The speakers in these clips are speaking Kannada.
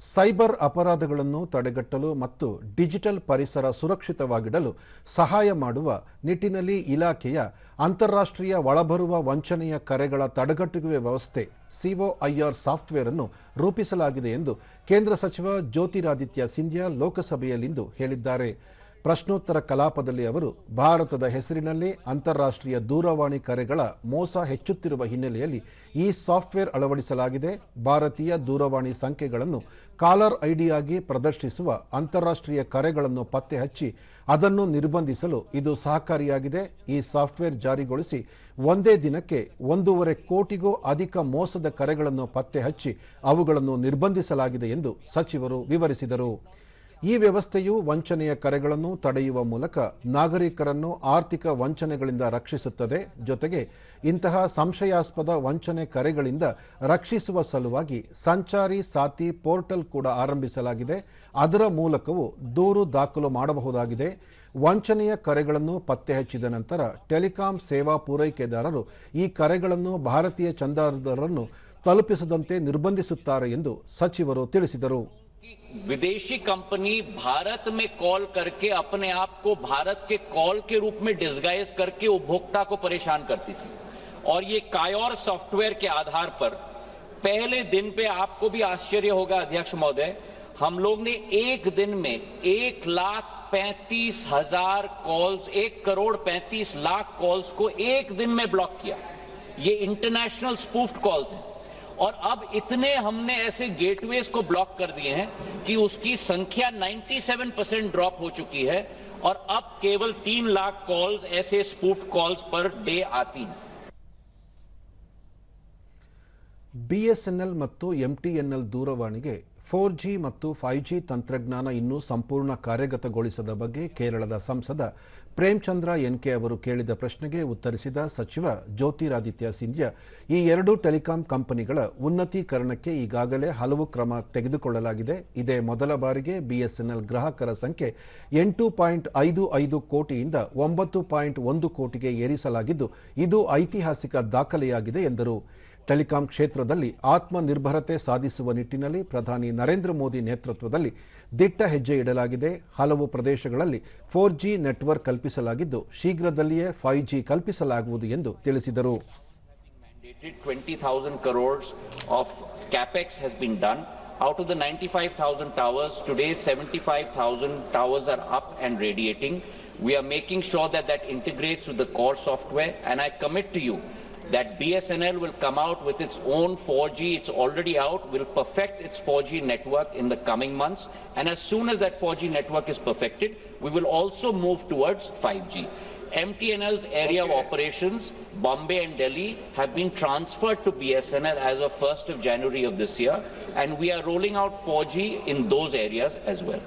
ಸೈಬರ್ ಅಪರಾಧಗಳನ್ನು ತಡೆಗಟ್ಟಲು ಮತ್ತು ಡಿಜಿಟಲ್ ಪರಿಸರ ಸುರಕ್ಷಿತವಾಗಿಡಲು ಸಹಾಯ ಮಾಡುವ ನಿಟ್ಟಿನಲ್ಲಿ ಇಲಾಖೆಯ ಅಂತಾರಾಷ್ಟ್ರೀಯ ಒಳಬರುವ ವಂಚನೆಯ ಕರೆಗಳ ತಡೆಗಟ್ಟುವ ವ್ಯವಸ್ಥೆ ಸಿಒಐಆರ್ ಸಾಫ್ಟ್ವೇರ್ ಅನ್ನು ರೂಪಿಸಲಾಗಿದೆ ಎಂದು ಕೇಂದ್ರ ಸಚಿವ ಜ್ಯೋತಿರಾದಿತ್ಯ ಸಿಂಧ್ಯಾ ಲೋಕಸಭೆಯಲ್ಲಿಂದು ಹೇಳಿದ್ದಾರೆ. ಪ್ರಶ್ನೋತ್ತರ ಕಲಾಪದಲ್ಲಿ ಅವರು ಭಾರತದ ಹೆಸರಿನಲ್ಲಿ ಅಂತಾರಾಷ್ಟ್ರೀಯ ದೂರವಾಣಿ ಕರೆಗಳ ಮೋಸ ಹೆಚ್ಚುತ್ತಿರುವ ಹಿನ್ನೆಲೆಯಲ್ಲಿ ಈ ಸಾಫ್ಟ್ವೇರ್ ಅಳವಡಿಸಲಾಗಿದೆ. ಭಾರತೀಯ ದೂರವಾಣಿ ಸಂಖ್ಯೆಗಳನ್ನು ಕಾಲರ್ ಐಡಿಯಾಗಿ ಪ್ರದರ್ಶಿಸುವ ಅಂತಾರಾಷ್ಟ್ರೀಯ ಕರೆಗಳನ್ನು ಪತ್ತೆ ಹಚ್ಚಿ ಅದನ್ನು ನಿರ್ಬಂಧಿಸಲು ಇದು ಸಹಕಾರಿಯಾಗಿದೆ. ಈ ಸಾಫ್ಟ್ವೇರ್ ಜಾರಿಗೊಳಿಸಿ ಒಂದೇ ದಿನಕ್ಕೆ ಒಂದೂವರೆ ಕೋಟಿಗೂ ಅಧಿಕ ಮೋಸದ ಕರೆಗಳನ್ನು ಪತ್ತೆ ಹಚ್ಚಿ ಅವುಗಳನ್ನು ನಿರ್ಬಂಧಿಸಲಾಗಿದೆ ಎಂದು ಸಚಿವರು ವಿವರಿಸಿದರು. ಈ ವ್ಯವಸ್ಥೆಯು ವಂಚನೆಯ ಕರೆಗಳನ್ನು ತಡೆಯುವ ಮೂಲಕ ನಾಗರಿಕರನ್ನು ಆರ್ಥಿಕ ವಂಚನೆಗಳಿಂದ ರಕ್ಷಿಸುತ್ತದೆ. ಜೊತೆಗೆ ಇಂತಹ ಸಂಶಯಾಸ್ಪದ ವಂಚನೆ ಕರೆಗಳಿಂದ ರಕ್ಷಿಸುವ ಸಲುವಾಗಿ ಸಂಚಾರಿ ಸಾತಿ ಪೋರ್ಟಲ್ ಕೂಡ ಆರಂಭಿಸಲಾಗಿದೆ. ಅದರ ಮೂಲಕವೂ ದೂರು ದಾಖಲು ಮಾಡಬಹುದಾಗಿದೆ. ವಂಚನೆಯ ಕರೆಗಳನ್ನು ಪತ್ತೆ ಹಚ್ಚಿದ ನಂತರ ಟೆಲಿಕಾಂ ಸೇವಾ ಪೂರೈಕೆದಾರರು ಈ ಕರೆಗಳನ್ನು ಭಾರತೀಯ ಚಂದಾದಾರರನ್ನು ತಲುಪಿಸದಂತೆ ನಿರ್ಬಂಧಿಸುತ್ತಾರೆ ಎಂದು ಸಚಿವರು ತಿಳಿಸಿದರು. विदेशी कंपनी भारत में कॉल करके अपने आप को भारत के कॉल के रूप में डिस्गाइज करके उपभोक्ता को परेशान करती थी। और ये कायोर सॉफ्टवेयर के आधार पर पहले दिन पे आपको भी आश्चर्य होगा, अध्यक्ष महोदय, हम लोग ने एक दिन में एक लाख पैंतीस हज़ार कॉल्स, एक करोड़ पैंतीस लाख कॉल्स को एक दिन में ब्लॉक किया। ये इंटरनेशनल स्पूफ्ड कॉल्स हैं। और अब इतने हमने ऐसे गेटवेज को ब्लॉक कर दिए हैं कि उसकी संख्या 97 परसेंट ड्रॉप हो चुकी है और अब केवल तीन लाख कॉल्स ऐसे स्पूफ्ड कॉल्स पर डे आती हैं ಬಿಎಸ್ಎನ್ಎಲ್ ಮತ್ತು ಎಂಟಿಎನ್ಎಲ್ ದೂರವಾಣಿಗೆ ಫೋರ್ ಜಿ ಮತ್ತು ಫೈವ್ ಜಿ ತಂತ್ರಜ್ಞಾನ ಇನ್ನೂ ಸಂಪೂರ್ಣ ಕಾರ್ಯಗತಗೊಳಿಸದ ಬಗ್ಗೆ ಕೇರಳದ ಸಂಸದ ಪ್ರೇಮ್ಚಂದ್ರ ಎನ್ಕೆ ಅವರು ಕೇಳಿದ ಪ್ರಶ್ನೆಗೆ ಉತ್ತರಿಸಿದ ಸಚಿವ ಜ್ಯೋತಿರಾದಿತ್ಯ ಸಿಂಧ್ಯಾ, ಈ ಎರಡು ಟೆಲಿಕಾಂ ಕಂಪನಿಗಳ ಉನ್ನತೀಕರಣಕ್ಕೆ ಈಗಾಗಲೇ ಹಲವು ಕ್ರಮ ತೆಗೆದುಕೊಳ್ಳಲಾಗಿದೆ. ಇದೇ ಮೊದಲ ಬಾರಿಗೆ ಬಿಎಸ್ಎನ್ಎಲ್ ಗ್ರಾಹಕರ ಸಂಖ್ಯೆ ಎಂಟು ಪಾಯಿಂಟ್ ಐದು ಐದು ಕೋಟಿಯಿಂದ ಒಂಬತ್ತು ಪಾಯಿಂಟ್ ಒಂದು ಕೋಟಿಗೆ ಏರಿಸಲಾಗಿದ್ದು, ಇದು ಐತಿಹಾಸಿಕ ದಾಖಲೆಯಾಗಿದೆ ಎಂದರು. ಟೆಲಿಕಾಂ ಕ್ಷೇತ್ರದಲ್ಲಿ ಆತ್ಮನಿರ್ಭರತೆ ಸಾಧಿಸುವ ನಿಟ್ಟಿನಲ್ಲಿ ಪ್ರಧಾನಿ ನರೇಂದ್ರ ಮೋದಿ ನೇತೃತ್ವದಲ್ಲಿ ದಿಟ್ಟ ಹೆಜ್ಜೆ ಇಡಲಾಗಿದೆ ಹಲವು ಪ್ರದೇಶಗಳಲ್ಲಿ ಫೋರ್ ಜಿ ನೆಟ್ವರ್ಕ್ ಕಲ್ಪಿಸಲಾಗಿದ್ದು ಶೀಘ್ರದಲ್ಲಿಯೇ ಫೈವ್ ಜಿ ಕಲ್ಪಿಸಲಾಗುವುದು ಎಂದು ತಿಳಿಸಿದರು mandated 20,000 crores of capex has been done. Out of the 95,000 towers, today 75,000 towers are up and radiating. We are making sure that that integrates with the core software and I commit to you that BSNL will come out with its own 4G, it's already out, will perfect its 4G network in the coming months and as soon as that 4G network is perfected, we will also move towards 5G. MTNL's area of operations, Bombay and Delhi, have been transferred to BSNL as of 1st of January of this year, and we are rolling out 4G in those areas as well.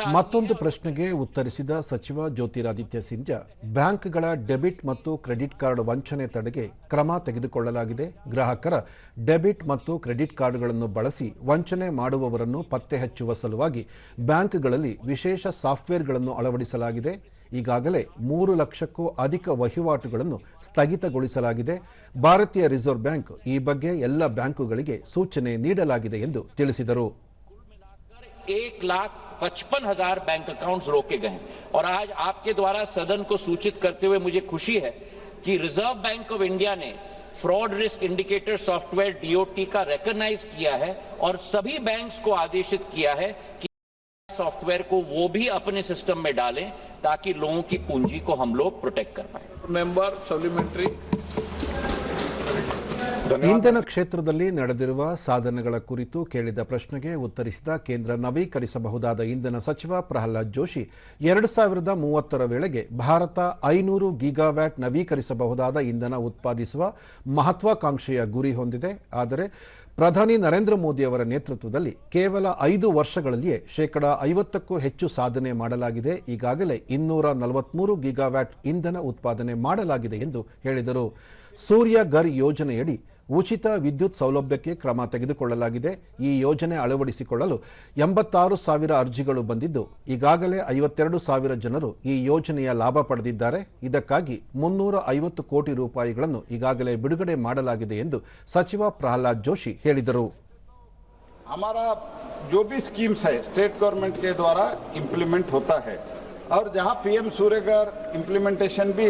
ಮತ್ತೊಂದು ಪ್ರಶ್ನೆಗೆ ಉತ್ತರಿಸಿದ ಸಚಿವ ಜ್ಯೋತಿರಾದಿತ್ಯ ಸಿಂಧ್ಯಾ, ಬ್ಯಾಂಕ್ಗಳ ಡೆಬಿಟ್ ಮತ್ತು ಕ್ರೆಡಿಟ್ ಕಾರ್ಡ್ ವಂಚನೆ ತಡೆಗೆ ಕ್ರಮ ತೆಗೆದುಕೊಳ್ಳಲಾಗಿದೆ. ಗ್ರಾಹಕರ ಡೆಬಿಟ್ ಮತ್ತು ಕ್ರೆಡಿಟ್ ಕಾರ್ಡ್ಗಳನ್ನು ಬಳಸಿ ವಂಚನೆ ಮಾಡುವವರನ್ನು ಪತ್ತೆ ಹಚ್ಚುವ ಸಲುವಾಗಿ ಬ್ಯಾಂಕ್ಗಳಲ್ಲಿ ವಿಶೇಷ ಸಾಫ್ಟ್ವೇರ್ಗಳನ್ನು ಅಳವಡಿಸಲಾಗಿದೆ. ಈಗಾಗಲೇ ಮೂರು ಲಕ್ಷಕ್ಕೂ ಅಧಿಕ ವಹಿವಾಟುಗಳನ್ನು ಸ್ಥಗಿತಗೊಳಿಸಲಾಗಿದೆ. ಭಾರತೀಯ ರಿಸರ್ವ್ ಬ್ಯಾಂಕ್ ಈ ಬಗ್ಗೆ ಎಲ್ಲ ಬ್ಯಾಂಕುಗಳಿಗೆ ಸೂಚನೆ ನೀಡಲಾಗಿದೆ ಎಂದು ತಿಳಿಸಿದರು. एक लाख पचपन हज़ार बैंक अकाउंट्स रोके गए और आज आपके द्वारा सदन को सूचित करते हुए मुझे खुशी है कि रिज़र्व बैंक ऑफ़ इंडिया ने fraud risk indicator software DOT का रिकॉग्नाइज किया है और सभी बैंक्स को आदेशित किया है कि सॉफ्टवेयर को वो भी अपने सिस्टम में डालें ताकि लोगों की पूंजी को हम लोग प्रोटेक्ट कर पाए। Member, supplementary ಇಂಧನ ಕ್ಷೇತ್ರದಲ್ಲಿ ನಡೆದಿರುವ ಸಾಧನೆಗಳ ಕುರಿತು ಕೇಳಿದ ಪ್ರಶ್ನೆಗೆ ಉತ್ತರಿಸಿದ ಕೇಂದ್ರ ನವೀಕರಿಸಬಹುದಾದ ಇಂಧನ ಸಚಿವ ಪ್ರಹ್ಲಾದ್ ಜೋಶಿ ಎರಡು ಸಾವಿರದ ಮೂವತ್ತರ ವೇಳೆಗೆ ಭಾರತ ಐನೂರು ಗೀಗಾವ್ಯಾಟ್ ನವೀಕರಿಸಬಹುದಾದ ಇಂಧನ ಉತ್ಪಾದಿಸುವ ಮಹತ್ವಾಕಾಂಕ್ಷೆಯ ಗುರಿ ಹೊಂದಿದೆ. ಆದರೆ ಪ್ರಧಾನಿ ನರೇಂದ್ರ ಮೋದಿ ಅವರ ನೇತೃತ್ವದಲ್ಲಿ ಕೇವಲ ಐದು ವರ್ಷಗಳಲ್ಲಿಯೇ ಶೇಕಡ ಐವತ್ತಕ್ಕೂ ಹೆಚ್ಚು ಸಾಧನೆ ಮಾಡಲಾಗಿದೆ. ಈಗಾಗಲೇ ಇನ್ನೂರ ನಲವತ್ಮೂರು ಗೀಗಾವ್ಯಾಟ್ ಇಂಧನ ಉತ್ಪಾದನೆ ಮಾಡಲಾಗಿದೆ ಎಂದು ಹೇಳಿದರು. ಸೂರ್ಯ ಗರ್ ಯೋಜನೆಯಡಿ ಉಚಿತ ವಿದ್ಯುತ್ ಸೌಲಭ್ಯಕ್ಕೆ ಕ್ರಮ ತೆಗೆದುಕೊಳ್ಳಲಾಗಿದೆ ಈ ಯೋಜನೆ ಅಳವಡಿಸಿಕೊಳ್ಳಲು ಎಂಬತ್ತಾರು ಸಾವಿರ ಅರ್ಜಿಗಳು ಬಂದಿದ್ದು ಈಗಾಗಲೇ ಐವತ್ತೆರಡು ಸಾವಿರ ಜನರು ಈ ಯೋಜನೆಯ ಲಾಭ ಪಡೆದಿದ್ದಾರೆ ಇದಕ್ಕಾಗಿ ಮುನ್ನೂರ ಐವತ್ತು ಕೋಟಿ ರೂಪಾಯಿಗಳನ್ನು ಈಗಾಗಲೇ ಬಿಡುಗಡೆ ಮಾಡಲಾಗಿದೆ ಎಂದು ಸಚಿವ ಪ್ರಹ್ಲಾದ್ ಜೋಶಿ ಹೇಳಿದರು हमारा जो भी स्कीम्स है स्टेट गवर्नमेंट के द्वारा इम्प्लीमेंट होता है और जहां पीएम सूर्यघर इम्प्लीमेंटेशन भी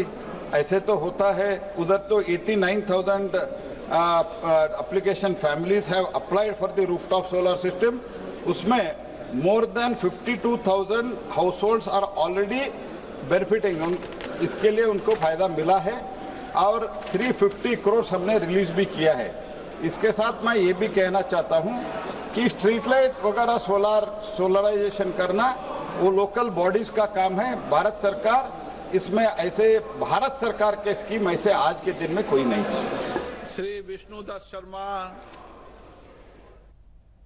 ऐसे तो होता है उधर तो 89,000 application families have applied for the rooftop solar system उसमें more than 52,000 household are already benefiting इसके लिए उनको फ़ायदा मिला है और 350 करोड़ हमने रिलीज़ भी किया है। इसके साथ मैं ये भी कहना चाहता हूँ कि स्ट्रीट लाइट वगैरह सोलर सोलराइजेशन करना वो लोकल बॉडीज का काम है। भारत सरकार इसमें ऐसे भारत सरकार के स्कीम ऐसे आज के दिन में कोई नहीं है। श्री विष्णुदत्त शर्मा।